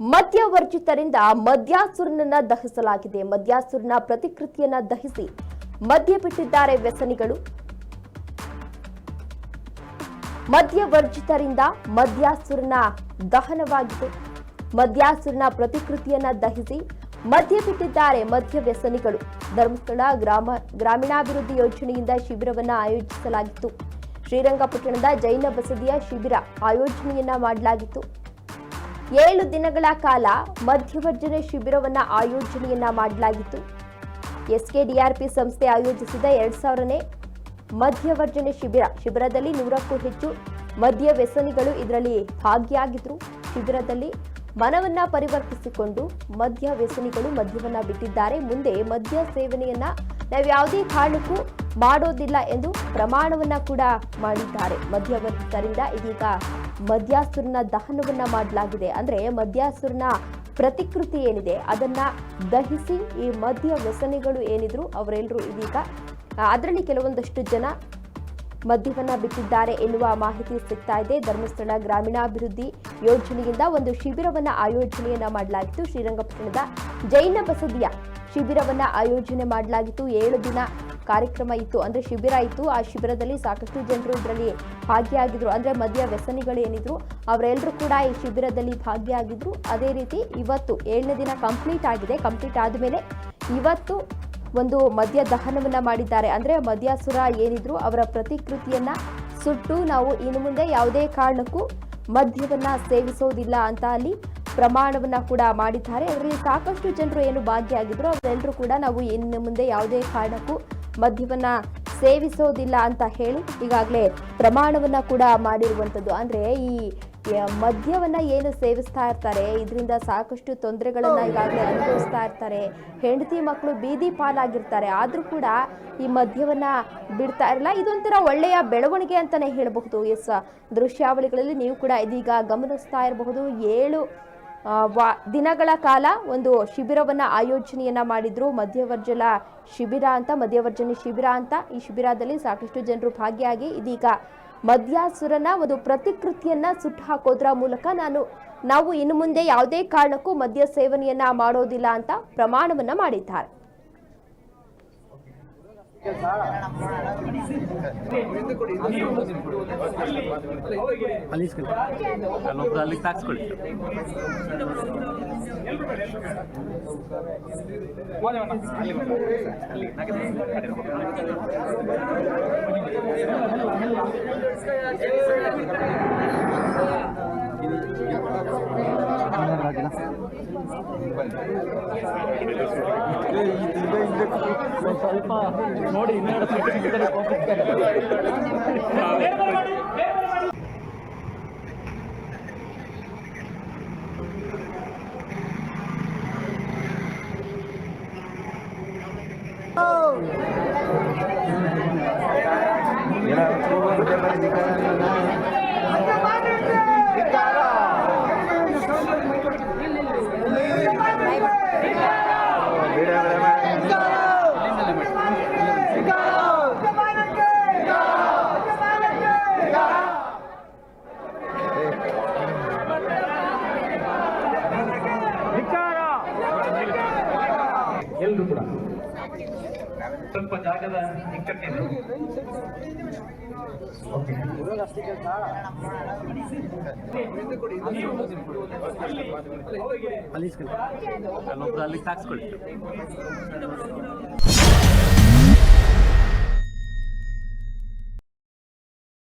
ಮದ್ಯವರ್ಜಿತರಿಂದ ಮದ್ಯಾಸುರನನ್ನ ದಹಿಸಲಾಗಿದೆ. ಮದ್ಯಾಸುರನ ಪ್ರತಿಕೃತಿಯನ್ನ ದಹಿಸಿ ಮದ್ಯ ಬಿಟ್ಟಿದ್ದಾರೆ ವ್ಯಸನಿಗಳು. ಮದ್ಯವರ್ಜಿತರಿಂದ ಮದ್ಯಾಸುರನ ದಹನವಾಗಿದೆ. ಮದ್ಯಾಸುರನ ಪ್ರತಿಕೃತಿಯನ್ನ ದಹಿಸಿ ಮದ್ಯ ಬಿಟ್ಟಿದ್ದಾರೆ ಮದ್ಯ ವ್ಯಸನಿಗಳು. ಧರ್ಮಸ್ಥಳ ಗ್ರಾಮ ಗ್ರಾಮೀಣಾಭಿವೃದ್ಧಿ ಯೋಜನೆಯಿಂದ ಶಿಬಿರವನ್ನ ಆಯೋಜಿಸಲಾಗಿತ್ತು. ಶ್ರೀರಂಗಪಟ್ಟಣದ ಜೈನ ಬಸದಿಯ ಶಿಬಿರ ಆಯೋಜನೆಯನ್ನ ಮಾಡಲಾಗಿತ್ತು. ಏಳು ದಿನಗಳ ಕಾಲ ಮಧ್ಯವರ್ಜನೆ ಶಿಬಿರವನ್ನ ಆಯೋಜನೆಯನ್ನ ಮಾಡಲಾಗಿತ್ತು. ಎಸ್ಕೆಡಿಆರ್ಪಿ ಸಂಸ್ಥೆ ಆಯೋಜಿಸಿದ ಎರಡ್ ಸಾವಿರನೇ ಮಧ್ಯವರ್ಜನೆ ಶಿಬಿರ. ಶಿಬಿರದಲ್ಲಿ ನೂರಕ್ಕೂ ಹೆಚ್ಚು ಮದ್ಯ ವ್ಯಸನಿಗಳು ಇದರಲ್ಲಿ ಭಾಗಿಯಾಗಿದ್ರು. ಶಿಬಿರದಲ್ಲಿ ಮನವನ್ನ ಪರಿವರ್ತಿಸಿಕೊಂಡು ಮದ್ಯ ವ್ಯಸನಿಗಳು ಮದ್ಯವನ್ನ ಬಿಟ್ಟಿದ್ದಾರೆ. ಮುಂದೆ ಮದ್ಯ ಸೇವನೆಯನ್ನ ನಾವು ಯಾವುದೇ ಕಾರಣಕ್ಕೂ ಮಾಡೋದಿಲ್ಲ ಎಂದು ಪ್ರಮಾಣವನ್ನ ಕೂಡ ಮಾಡಿದ್ದಾರೆ. ಮದ್ಯವರ್ತಿಕರಿಂದ ಇದೀಗ ಮದ್ಯಾಸುರನ ದಹನವನ್ನ ಮಾಡಲಾಗಿದೆ. ಅಂದ್ರೆ ಮದ್ಯಾಸುರನ ಪ್ರತಿಕೃತಿ ಏನಿದೆ ಅದನ್ನ ದಹಿಸಿ ಈ ಮದ್ಯ ವ್ಯಸನಿಗಳು ಏನಿದ್ರು ಅವರೆಲ್ಲರೂ ಇದೀಗ ಅದರಲ್ಲಿ ಕೆಲವೊಂದಷ್ಟು ಜನ ಮದ್ಯವನ್ನ ಬಿಟ್ಟಿದ್ದಾರೆ ಎನ್ನುವ ಮಾಹಿತಿ ಸಿಗ್ತಾ ಇದೆ. ಧರ್ಮಸ್ಥಳ ಗ್ರಾಮೀಣಾಭಿವೃದ್ಧಿ ಯೋಜನೆಯಿಂದ ಒಂದು ಶಿಬಿರವನ್ನ ಆಯೋಜನೆಯನ್ನ ಮಾಡಲಾಗಿತ್ತು. ಶ್ರೀರಂಗಪಟ್ಟಣದ ಜೈನ ಬಸದಿಯ ಶಿಬಿರವನ್ನ ಆಯೋಜನೆ ಮಾಡಲಾಗಿತ್ತು. ಏಳು ದಿನ ಕಾರ್ಯಕ್ರಮ ಇತ್ತು. ಅಂದ್ರೆ ಶಿಬಿರ ಇತ್ತು. ಆ ಶಿಬಿರದಲ್ಲಿ ಸಾಕಷ್ಟು ಜನರು ಇದರಲ್ಲಿ ಭಾಗಿಯಾಗಿದ್ರು. ಅಂದ್ರೆ ಮದ್ಯ ವ್ಯಸನಿಗಳು ಏನಿದ್ರು ಅವರೆಲ್ಲರೂ ಕೂಡ ಈ ಶಿಬಿರದಲ್ಲಿ ಭಾಗಿಯಾಗಿದ್ರು. ಅದೇ ರೀತಿ ಇವತ್ತು ಏಳನೇ ದಿನ ಕಂಪ್ಲೀಟ್ ಆಗಿದೆ. ಕಂಪ್ಲೀಟ್ ಆದ್ಮೇಲೆ ಇವತ್ತು ಒಂದು ಮದ್ಯ ದಹನವನ್ನ ಮಾಡಿದ್ದಾರೆ. ಅಂದ್ರೆ ಮದ್ಯಾಸುರ ಏನಿದ್ರು ಅವರ ಪ್ರತಿಕೃತಿಯನ್ನ ಸುಟ್ಟು ನಾವು ಇನ್ನು ಮುಂದೆ ಯಾವುದೇ ಕಾರಣಕ್ಕೂ ಮದ್ಯವನ್ನ ಸೇವಿಸೋದಿಲ್ಲ ಅಂತ ಅಲ್ಲಿ ಪ್ರಮಾಣವನ್ನ ಕೂಡ ಮಾಡಿದ್ದಾರೆ. ಅದರಲ್ಲಿ ಸಾಕಷ್ಟು ಜನರು ಏನು ಭಾಗಿಯಾಗಿದ್ರು ಅವರೆಲ್ಲರೂ ಕೂಡ ನಾವು ಇನ್ನು ಮುಂದೆ ಯಾವುದೇ ಕಾರಣಕ್ಕೂ ಮದ್ಯವನ್ನ ಸೇವಿಸೋದಿಲ್ಲ ಅಂತ ಹೇಳಿ ಈಗಾಗಲೇ ಪ್ರಮಾಣವನ್ನ ಕೂಡ ಮಾಡಿರುವಂಥದ್ದು ಅಂದ್ರೆ ಈ ಮದ್ಯವನ್ನ ಏನು ಸೇವಿಸ್ತಾ ಇರ್ತಾರೆ, ಇದರಿಂದ ಸಾಕಷ್ಟು ತೊಂದರೆಗಳನ್ನ ಈಗಾಗಲೇ ಅನುಭವಿಸ್ತಾ ಇರ್ತಾರೆ. ಹೆಂಡತಿ ಮಕ್ಕಳು ಬೀದಿ ಪಾಲಾಗಿರ್ತಾರೆ. ಆದ್ರೂ ಕೂಡ ಈ ಮದ್ಯವನ್ನ ಬಿಡ್ತಾ ಇರಲ್ಲ. ಇದೊಂಥರ ಒಳ್ಳೆಯ ಬೆಳವಣಿಗೆ ಅಂತಾನೆ ಹೇಳಬಹುದು. ಎಸ್, ದೃಶ್ಯಾವಳಿಗಳಲ್ಲಿ ನೀವು ಕೂಡ ಇದೀಗ ಗಮನಿಸ್ತಾ ಇರಬಹುದು. ಏಳು ವಾ- ದಿನಗಳ ಕಾಲ ಒಂದು ಶಿಬಿರವನ್ನು, ಆಯೋಜನೆಯನ್ನು ಮಾಡಿದ್ರು. ಮಧ್ಯವರ್ಜಲ ಶಿಬಿರ ಅಂತ ಮಧ್ಯವರ್ಜನೆ ಶಿಬಿರ ಅಂತ. ಈ ಶಿಬಿರದಲ್ಲಿ ಸಾಕಷ್ಟು ಜನರು ಭಾಗಿಯಾಗಿ ಇದೀಗ ಮದ್ಯಾಸುರನ ಒಂದು ಪ್ರತಿಕೃತಿಯನ್ನು ಸುಟ್ಟು ಹಾಕೋದ್ರ ಮೂಲಕ ನಾನು, ನಾವು ಇನ್ನು ಮುಂದೆ ಯಾವುದೇ ಕಾರಣಕ್ಕೂ ಮದ್ಯ ಸೇವನೆಯನ್ನ ಮಾಡೋದಿಲ್ಲ ಅಂತ ಪ್ರಮಾಣವನ್ನ ಮಾಡಿದ್ದಾರೆ. ಅಲ್ಲಿ ಇಸ್ಕೊಳ್ಳಿ ಅಲ್ಲೊಬ್ರು ಅಲ್ಲಿಗೆ ತಾಕ್ಸ್ಕೊಳ್ಳಿ ಸ್ವಲ್ಪ ನೋಡಿ ಎಲ್ರು ಕೂಡ. ಸ್ವಲ್ಪ ಜಾಗದ ಇಕ್ಕಟ್ಟಿದೆ ಅಲ್ಲಿ ಅಲ್ಲಿ ತಾಕ್ಸ್ಕೊಳ್ಳಿ